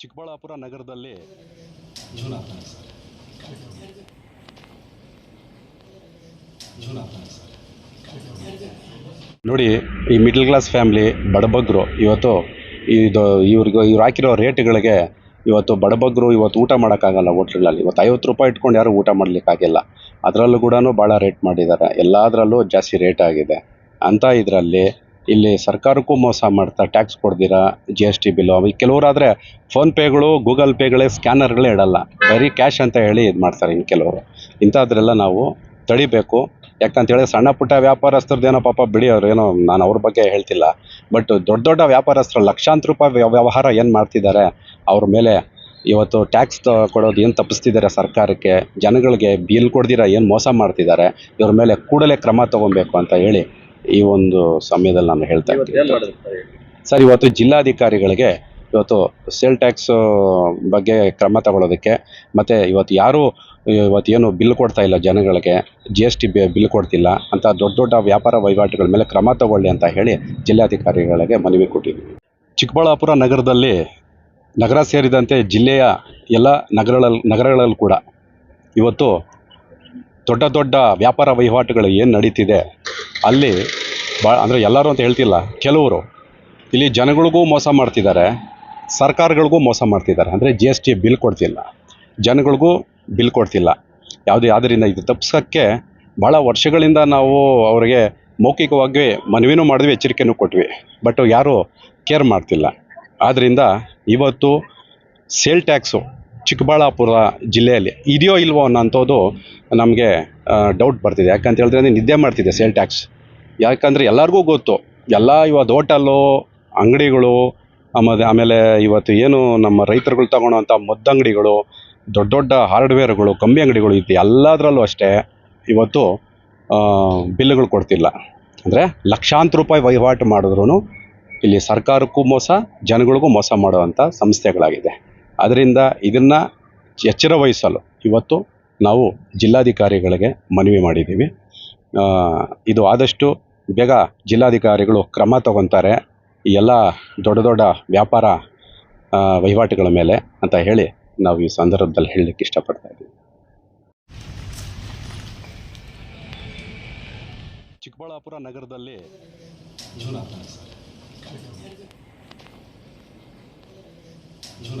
ಚಿಕ್ಕಬಳ್ಳಾಪುರ ನಗರದಲ್ಲಿ ನೋಡಿ ಈ ಮಿಡ್ಲ್ ಕ್ಲಾಸ್ ಫ್ಯಾಮಿಲಿ ಬಡಬಗ್ರು ಇವತ್ತು ಇದು ಇವ್ರಿಗೆ ಇವ್ರು ಹಾಕಿರೋ ರೇಟ್ಗಳಿಗೆ ಇವತ್ತು ಬಡಬಗ್ರು ಇವತ್ತು ಊಟ ಮಾಡೋಕ್ಕಾಗಲ್ಲ ಹೋಟ್ಲ್ಗಳಲ್ಲಿ. ಇವತ್ತು ಐವತ್ತು ರೂಪಾಯಿ ಇಟ್ಕೊಂಡು ಯಾರು ಊಟ ಮಾಡಲಿಕ್ಕಾಗಿಲ್ಲ. ಅದರಲ್ಲೂ ಕೂಡ ಭಾಳ ರೇಟ್ ಮಾಡಿದ್ದಾರೆ. ಎಲ್ಲದರಲ್ಲೂ ಜಾಸ್ತಿ ರೇಟ್ ಆಗಿದೆ. ಅಂಥ ಇದರಲ್ಲಿ ಇಲ್ಲಿ ಸರ್ಕಾರಕ್ಕೂ ಮೋಸ ಮಾಡ್ತಾ ಟ್ಯಾಕ್ಸ್ ಕೊಡ್ದಿರಾ ಜಿ ಎಸ್ ಟಿ ಬಿಲ್ಲು. ಕೆಲವರಾದರೆ ಫೋನ್ಪೇಗಳು ಗೂಗಲ್ ಪೇಗಳೇ, ಸ್ಕ್ಯಾನರ್ಗಳೇ ಇಡಲ್ಲ. ಬರೀ ಕ್ಯಾಶ್ ಅಂತ ಹೇಳಿ ಇದು ಮಾಡ್ತಾರೆ ಇನ್ನು ಕೆಲವರು. ಇಂಥದ್ರೆಲ್ಲ ನಾವು ತಡಿಬೇಕು. ಯಾಕಂತ ಹೇಳಿದ್ರೆ ಸಣ್ಣ ಪುಟ್ಟ ವ್ಯಾಪಾರಸ್ಥರದ್ದೇನೋ ಪಾಪ ಬಿಡಿ ಅವ್ರು ಏನೋ, ನಾನು ಅವ್ರ ಬಗ್ಗೆ ಹೇಳ್ತಿಲ್ಲ. ಬಟ್ ದೊಡ್ಡ ದೊಡ್ಡ ವ್ಯಾಪಾರಸ್ಥರು ಲಕ್ಷಾಂತರ ರೂಪಾಯಿ ವ್ಯ- ವ್ಯವಹಾರ ಏನು ಮಾಡ್ತಿದ್ದಾರೆ ಅವ್ರ ಮೇಲೆ ಇವತ್ತು ಟ್ಯಾಕ್ಸ್ ಕೊಡೋದು ಏನು ತಪ್ಪಿಸ್ತಿದ್ದಾರೆ ಸರ್ಕಾರಕ್ಕೆ? ಜನಗಳಿಗೆ ಬಿಲ್ ಕೊಡ್ದಿರ, ಏನು ಮೋಸ ಮಾಡ್ತಿದ್ದಾರೆ ಇವ್ರ ಮೇಲೆ ಕೂಡಲೇ ಕ್ರಮ ತಗೊಬೇಕು ಅಂತ ಹೇಳಿ ಈ ಒಂದು ಸಮಯದಲ್ಲಿ ನಾನು ಹೇಳ್ತಾ ಇದ್ದೀನಿ ಸರ್ ಇವತ್ತು ಜಿಲ್ಲಾಧಿಕಾರಿಗಳಿಗೆ ಇವತ್ತು ಸೇಲ್ ಟ್ಯಾಕ್ಸ್ ಬಗ್ಗೆ ಕ್ರಮ ತಗೊಳ್ಳೋದಕ್ಕೆ ಮತ್ತು ಇವತ್ತು ಯಾರು ಇವತ್ತು ಏನು ಬಿಲ್ ಕೊಡ್ತಾ ಇಲ್ಲ ಜನಗಳಿಗೆ ಜಿ ಎಸ್ ಟಿ ಬಿಲ್ ಕೊಡ್ತಿಲ್ಲ ಅಂತ ದೊಡ್ಡ ದೊಡ್ಡ ವ್ಯಾಪಾರ ವಹಿವಾಟುಗಳ ಮೇಲೆ ಕ್ರಮ ತಗೊಳ್ಳಿ ಅಂತ ಹೇಳಿ ಜಿಲ್ಲಾಧಿಕಾರಿಗಳಿಗೆ ಮನವಿ ಕೊಟ್ಟಿದ್ದೀವಿ ಚಿಕ್ಕಬಳ್ಳಾಪುರ ನಗರದಲ್ಲಿ ನಗರ ಸೇರಿದಂತೆ ಜಿಲ್ಲೆಯ ಎಲ್ಲ ನಗರಗಳಲ್ಲಿ ನಗರಗಳಲ್ಲಿ ಕೂಡ ಇವತ್ತು ದೊಡ್ಡ ದೊಡ್ಡ ವ್ಯಾಪಾರ ವಹಿವಾಟುಗಳು ಏನು ನಡೀತಿದೆ ಅಲ್ಲಿ ಬಾ ಅಂದರೆ ಎಲ್ಲರೂ ಅಂತ ಹೇಳ್ತಿಲ್ಲ, ಕೆಲವರು. ಇಲ್ಲಿ ಜನಗಳಿಗೂ ಮೋಸ ಮಾಡ್ತಿದ್ದಾರೆ, ಸರ್ಕಾರಗಳಿಗೂ ಮೋಸ ಮಾಡ್ತಿದ್ದಾರೆ. ಅಂದರೆ ಜಿ ಎಸ್ ಟಿ ಬಿಲ್ ಕೊಡ್ತಿಲ್ಲ. ಜನಗಳಿಗೂ ಬಿಲ್ ಕೊಡ್ತಿಲ್ಲ. ಯಾವುದೇ ಆದ್ದರಿಂದ ಇದು ತಪ್ಪಿಸೋಕ್ಕೆ ಭಾಳ ವರ್ಷಗಳಿಂದ ನಾವು ಅವರಿಗೆ ಮೌಖಿಕವಾಗಿ ಮನವಿನೂ ಮಾಡಿದ್ವಿ ಎಚ್ಚರಿಕೆಯೂ ಕೊಟ್ವಿ. ಬಟ್ ಯಾರೂ ಕೇರ್ ಮಾಡ್ತಿಲ್ಲ. ಆದ್ದರಿಂದ ಇವತ್ತು ಸೇಲ್ ಟ್ಯಾಕ್ಸು ಚಿಕ್ಕಬಳ್ಳಾಪುರ ಜಿಲ್ಲೆಯಲ್ಲಿ ಇದೆಯೋ ಇಲ್ವೋ ಅನ್ನೋಂಥದ್ದು ನಮಗೆ ಡೌಟ್ ಬರ್ತಿದೆ. ಯಾಕಂತ ಹೇಳಿದ್ರೆ ನಿದ್ದೆ ಮಾಡ್ತಿದೆ ಸೇಲ್ ಟ್ಯಾಕ್ಸ್ ಯಾಕಂದರೆ ಎಲ್ಲರಿಗೂ ಗೊತ್ತು, ಎಲ್ಲ ಇವತ್ತು ಹೋಟಲ್ಲು ಅಂಗಡಿಗಳು, ಆಮೇಲೆ ಆಮೇಲೆ ಇವತ್ತು ಏನು ನಮ್ಮ ರೈತರುಗಳು ತಗೊಳ್ಳೋಂಥ ಮದ್ದಂಗಡಿಗಳು, ದೊಡ್ಡ ದೊಡ್ಡ ಹಾರ್ಡ್ವೇರ್ಗಳು ಕಂಬಿ ಅಂಗಡಿಗಳು ಇತ್ತು ಎಲ್ಲದರಲ್ಲೂ ಅಷ್ಟೇ ಇವತ್ತು ಬಿಲ್ಗಳು ಕೊಡ್ತಿಲ್ಲ. ಅಂದರೆ ಲಕ್ಷಾಂತರ ರೂಪಾಯಿ ವಹಿವಾಟು ಮಾಡಿದ್ರು ಇಲ್ಲಿ ಸರ್ಕಾರಕ್ಕೂ ಮೋಸ, ಜನಗಳಿಗೂ ಮೋಸ ಮಾಡುವಂಥ ಸಂಸ್ಥೆಗಳಾಗಿದೆ. ಅದರಿಂದ ಇದನ್ನು ಎಚ್ಚರ ವಹಿಸಲು ಇವತ್ತು ನಾವು ಜಿಲ್ಲಾಧಿಕಾರಿಗಳಿಗೆ ಮನವಿ ಮಾಡಿದ್ದೀವಿ. ಇದು ಆದಷ್ಟು ಬೇಗ ಜಿಲ್ಲಾಧಿಕಾರಿಗಳು ಕ್ರಮ ತಗೊತಾರೆ. ಈ ಎಲ್ಲ ದೊಡ್ಡ ದೊಡ್ಡ ವ್ಯಾಪಾರ ವಹಿವಾಟುಗಳ ಮೇಲೆ ಅಂತ ಹೇಳಿ ನಾವು ಈ ಸಂದರ್ಭದಲ್ಲಿ ಹೇಳಲಿಕ್ಕೆ ಇಷ್ಟಪಡ್ತಾ ಇದ್ದೀವಿ. ಚಿಕ್ಕಬಳ್ಳಾಪುರ ನಗರದಲ್ಲಿ ಜೂನ್